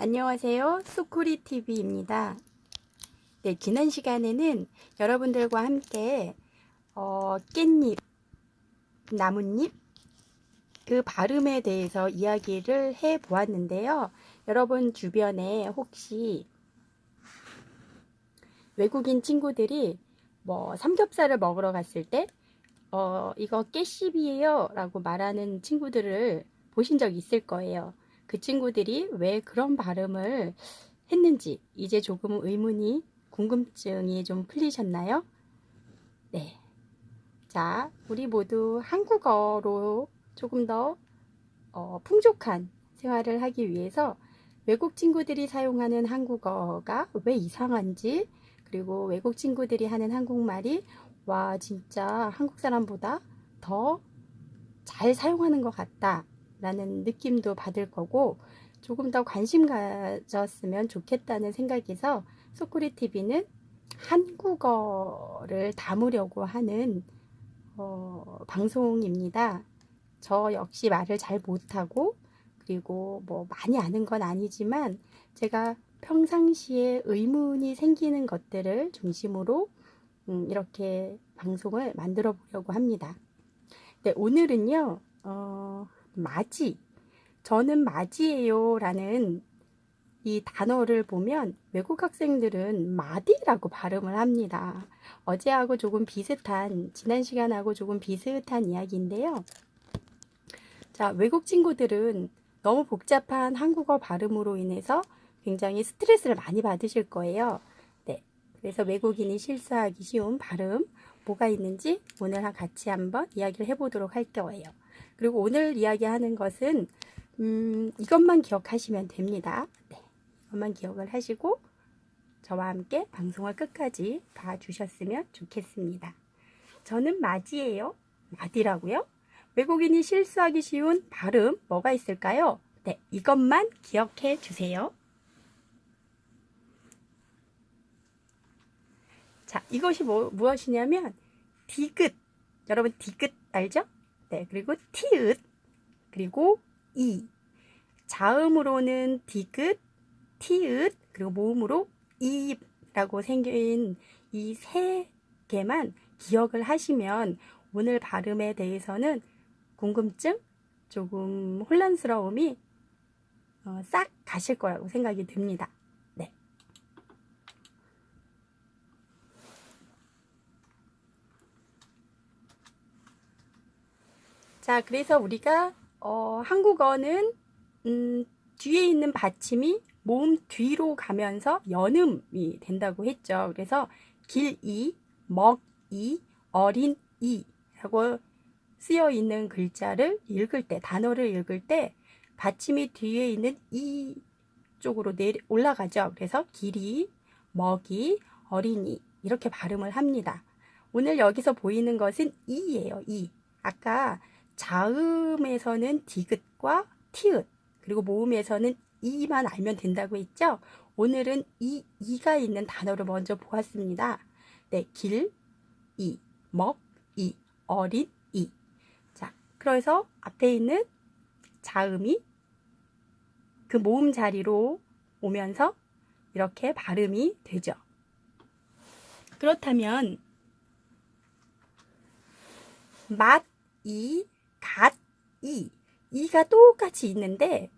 안녕하세요. 수쿠리 TV입니다. 네, 지난 시간에는 여러분들과 함께 어, 깻잎, 나뭇잎 그 발음에 대해서 이야기를 해 보았는데요. 여러분 주변에 혹시 외국인 친구들이 뭐 삼겹살을 먹으러 갔을 때 어, 이거 깨씹이에요 라고 말하는 친구들을 보신 적 있을 거예요. 그 친구들이 왜 그런 발음을 했는지 이제 조금 의문이 궁금증이 좀 풀리셨나요? 네. 자, 우리 모두 한국어로 조금 더 어, 풍족한 생활을 하기 위해서 외국 친구들이 사용하는 한국어가 왜 이상한지 그리고 외국 친구들이 하는 한국말이 와 진짜 한국 사람보다 더 잘 사용하는 것 같다 라는 느낌도 받을 거고 조금 더 관심 가졌으면 좋겠다는 생각에서 소쿠리 TV는 한국어를 담으려고 하는 어, 방송입니다. 저 역시 말을 잘 못하고 그리고 뭐 많이 아는 건 아니지만 제가 평상시에 의문이 생기는 것들을 중심으로 음, 이렇게 방송을 만들어 보려고 합니다. 네, 오늘은요, 어, 맞이. 저는 맞이에요. 라는 이 단어를 보면 외국 학생들은 마디라고 발음을 합니다. 어제하고 조금 비슷한, 지난 시간하고 조금 비슷한 이야기인데요. 자, 외국 친구들은 너무 복잡한 한국어 발음으로 인해서 굉장히 스트레스를 많이 받으실 거예요. 네. 그래서 외국인이 실수하기 쉬운 발음, 뭐가 있는지 오늘 같이 한번 이야기를 해보도록 할 거예요. 그리고 오늘 이야기하는 것은 음, 이것만 기억하시면 됩니다. 네, 이것만 기억을 하시고 저와 함께 방송을 끝까지 봐주셨으면 좋겠습니다. 저는 마디예요. 마디라고요? 외국인이 실수하기 쉬운 발음 뭐가 있을까요? 네, 이것만 기억해 주세요. 자, 이것이 뭐, 무엇이냐면 디귿. 여러분 디귿 알죠? 네, 그리고 티읕, 그리고 이. 자음으로는 디귿, 티읕, 그리고 모음으로 이라고 생긴 이 세 개만 기억을 하시면 오늘 발음에 대해서는 궁금증, 조금 혼란스러움이 어, 싹 가실 거라고 생각이 듭니다. 네. 자, 그래서 우리가 어, 한국어는 음, 뒤에 있는 받침이 모음 뒤로 가면서 연음이 된다고 했죠. 그래서 길이, 먹이, 어린이라고 쓰여 있는 글자를 읽을 때, 단어를 읽을 때 받침이 뒤에 있는 이 쪽으로 내려 올라가죠. 그래서 길이, 먹이, 어린이 이렇게 발음을 합니다. 오늘 여기서 보이는 것은 이예요. 이. 아까 자음에서는 디귿과 티읕 그리고 모음에서는 이만 알면 된다고 했죠. 오늘은 이 이가 있는 단어를 먼저 보았습니다. 네, 길, 이, 먹, 이, 어린, 이. 자, 그래서 앞에 있는 자음이 그 모음 자리로 오면서 이렇게 발음이 되죠. 그렇다면 맛, 이, 갓, 이. 이가 똑같이 있는데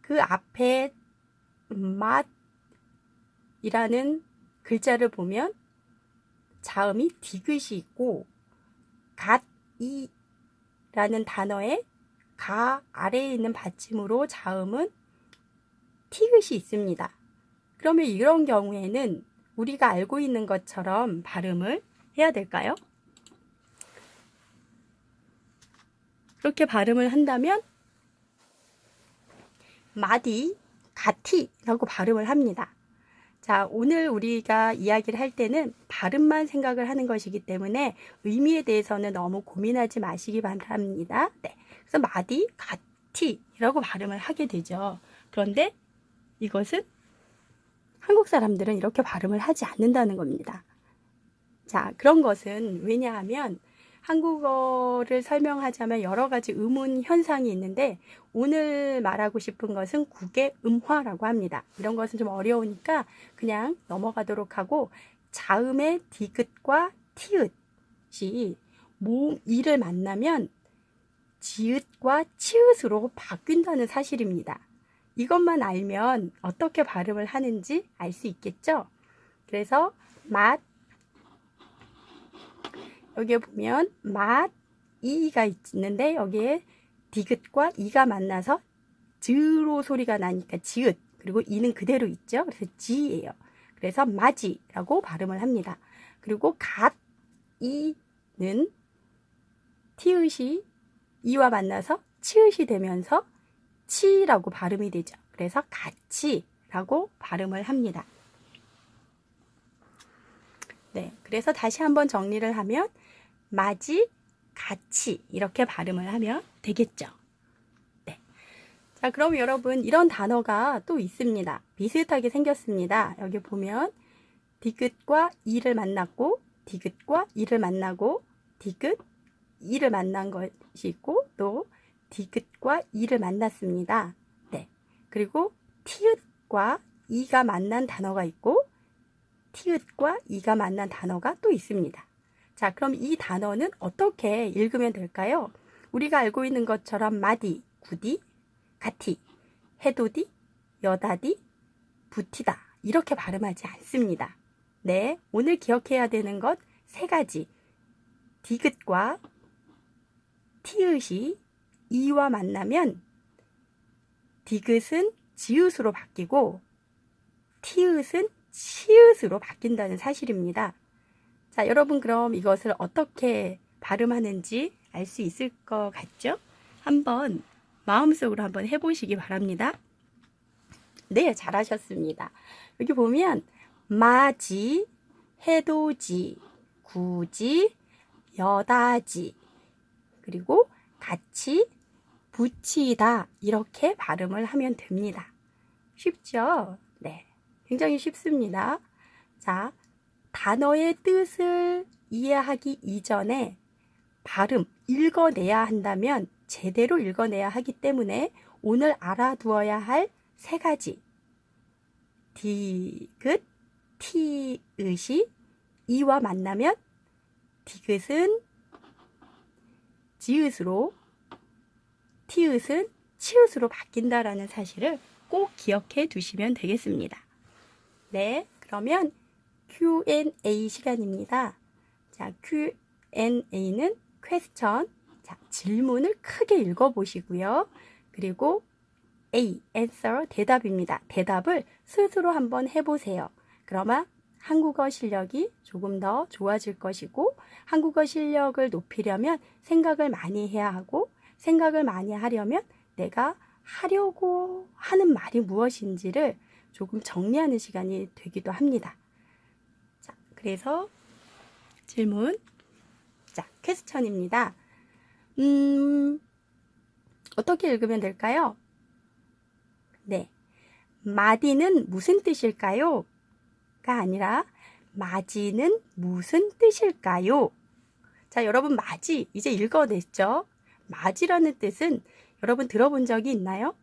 그 앞에 맛이라는 글자를 보면 자음이 디귿이 있고 갓이라는 단어에 가 아래에 있는 받침으로 자음은 티귿이 있습니다. 그러면 이런 경우에는 우리가 알고 있는 것처럼 발음을 해야 될까요? 그렇게 발음을 한다면 마디, 가티라고 발음을 합니다. 자, 오늘 우리가 이야기를 할 때는 발음만 생각을 하는 것이기 때문에 의미에 대해서는 너무 고민하지 마시기 바랍니다. 네. 그래서 마디, 가티라고 발음을 하게 되죠. 그런데 이것은 한국 사람들은 이렇게 발음을 하지 않는다는 겁니다. 자, 그런 것은 왜냐하면 한국어를 설명하자면 여러 가지 의문 현상이 있는데 오늘 말하고 싶은 것은 국의 음화라고 합니다. 이런 것은 좀 어려우니까 그냥 넘어가도록 하고 자음의 디귿과 티읕이 모음 이를 만나면 지읒과 치읒으로 바뀐다는 사실입니다. 이것만 알면 어떻게 발음을 하는지 알 수 있겠죠? 그래서 맛 여기에 보면 맛 이가 있는데 여기에 디귿과 이가 만나서 즈로 소리가 나니까 지읒 그리고 이는 그대로 있죠. 그래서 지예요. 그래서 마지라고 발음을 합니다. 그리고 갓 이는 티읕이 이와 만나서 치읒이 되면서 치라고 발음이 되죠. 그래서 같이라고 발음을 합니다. 네, 그래서 다시 한번 정리를 하면 마지, 같이 이렇게 발음을 하면 되겠죠. 네. 자, 그럼 여러분 이런 단어가 또 있습니다. 비슷하게 생겼습니다. 여기 보면 디귿과 이를 만났고 디귿과 이를 만나고 디귿 이를 만난 것이 있고 또 디귿과 이를 만났습니다. 네. 그리고 티읕과 이가 만난 단어가 있고 티읕과 이가 만난 단어가 또 있습니다. 자, 그럼 이 단어는 어떻게 읽으면 될까요? 우리가 알고 있는 것처럼 마디, 구디, 가티, 해도디, 여다디, 부티다 이렇게 발음하지 않습니다. 네, 오늘 기억해야 되는 것 세 가지. 디귿과 티읕이 이와 만나면 디귿은 지읒으로 바뀌고 티읕은 치읒으로 바뀐다는 사실입니다. 자, 여러분 그럼 이것을 어떻게 발음하는지 알 수 있을 것 같죠? 한번 마음속으로 한번 해보시기 바랍니다. 네, 잘하셨습니다. 여기 보면 마지, 해도지, 구지, 여다지, 그리고 같이 붙이다 이렇게 발음을 하면 됩니다. 쉽죠? 네. 굉장히 쉽습니다. 자, 단어의 뜻을 이해하기 이전에 발음, 읽어내야 한다면 제대로 읽어내야 하기 때문에 오늘 알아두어야 할 세 가지. 디귿, 티읕이 이와 만나면 디귿은 지읒으로 티읕은 치읒으로 바뀐다라는 사실을 꼭 기억해 두시면 되겠습니다. 네, 그러면 Q&A 시간입니다. 자, Q&A는 question, 자, 질문을 크게 읽어보시고요. 그리고 A, answer, 대답입니다. 대답을 스스로 한번 해보세요. 그러면 한국어 실력이 조금 더 좋아질 것이고, 한국어 실력을 높이려면 생각을 많이 해야 하고, 생각을 많이 하려면 내가 하려고 하는 말이 무엇인지를 조금 정리하는 시간이 되기도 합니다. 자, 그래서 질문. 자, 퀘스천입니다. 음, 어떻게 읽으면 될까요? 네. 마디는 무슨 뜻일까요? 가 아니라 마지는 무슨 뜻일까요? 자, 여러분 마지 이제 읽어냈죠? 마지라는 뜻은 여러분 들어본 적이 있나요?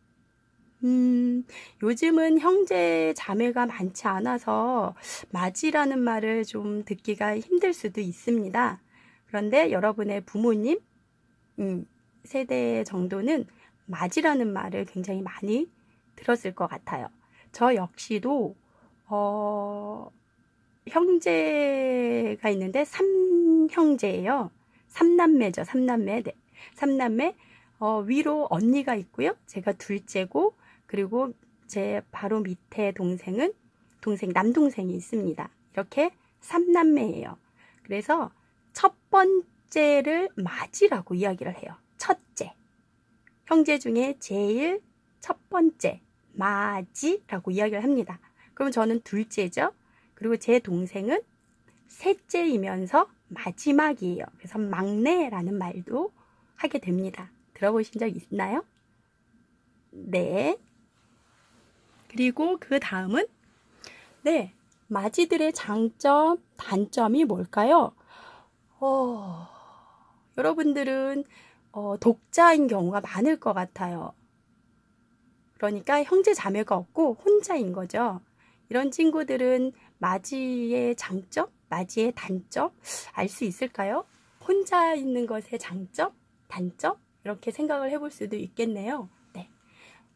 음, 요즘은 형제 자매가 많지 않아서 마지라는 말을 좀 듣기가 힘들 수도 있습니다. 그런데 여러분의 부모님 음, 세대 정도는 마지라는 말을 굉장히 많이 들었을 것 같아요. 저 역시도 어, 형제가 있는데 삼형제예요. 삼남매죠. 삼남매. 네. 삼남매 어, 위로 언니가 있고요. 제가 둘째고 그리고 제 바로 밑에 동생은 동생 남동생이 있습니다. 이렇게 삼남매예요. 그래서 첫 번째를 맞이라고 이야기를 해요. 첫째. 형제 중에 제일 첫 번째 마지라고 이야기를 합니다. 그럼 저는 둘째죠. 그리고 제 동생은 셋째이면서 마지막이에요. 그래서 막내라는 말도 하게 됩니다. 들어보신 적 있나요? 네. 그리고 그 다음은 네, 마지들의 장점, 단점이 뭘까요? 어, 여러분들은 어, 독자인 경우가 많을 것 같아요. 그러니까 형제 자매가 없고 혼자인 거죠. 이런 친구들은 맞이의 장점, 맞이의 단점 알 수 있을까요? 혼자 있는 것의 장점, 단점 이렇게 생각을 해볼 수도 있겠네요.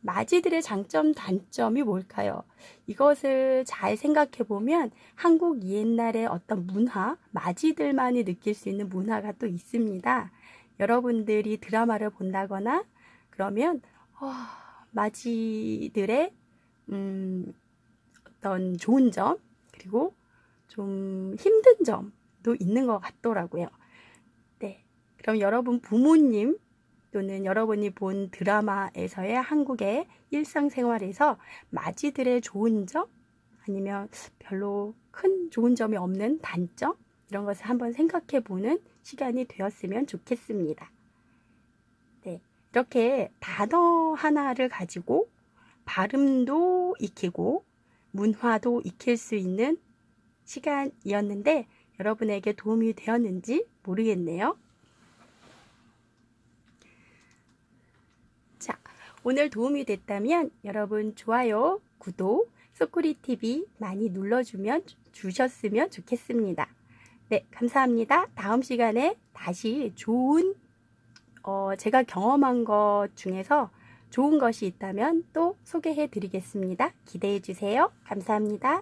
네. 맞이들의 장점, 단점이 뭘까요? 이것을 잘 생각해 보면 한국 옛날의 어떤 문화, 맞이들만이 느낄 수 있는 문화가 또 있습니다. 여러분들이 드라마를 본다거나 그러면 어, 맞이들의 음, 어떤 좋은 점 그리고 좀 힘든 점도 있는 것 같더라고요. 네, 그럼 여러분 부모님 또는 여러분이 본 드라마에서의 한국의 일상생활에서 맞이들의 좋은 점 아니면 별로 큰 좋은 점이 없는 단점 이런 것을 한번 생각해 보는 시간이 되었으면 좋겠습니다. 네, 이렇게 단어 하나를 가지고 발음도 익히고 문화도 익힐 수 있는 시간이었는데 여러분에게 도움이 되었는지 모르겠네요. 자, 오늘 도움이 됐다면 여러분 좋아요, 구독, 소쿠리TV 많이 눌러주면 주셨으면 좋겠습니다. 네, 감사합니다. 다음 시간에 다시 좋은, 어, 제가 경험한 것 중에서 좋은 것이 있다면 또 소개해 드리겠습니다. 기대해 주세요. 감사합니다.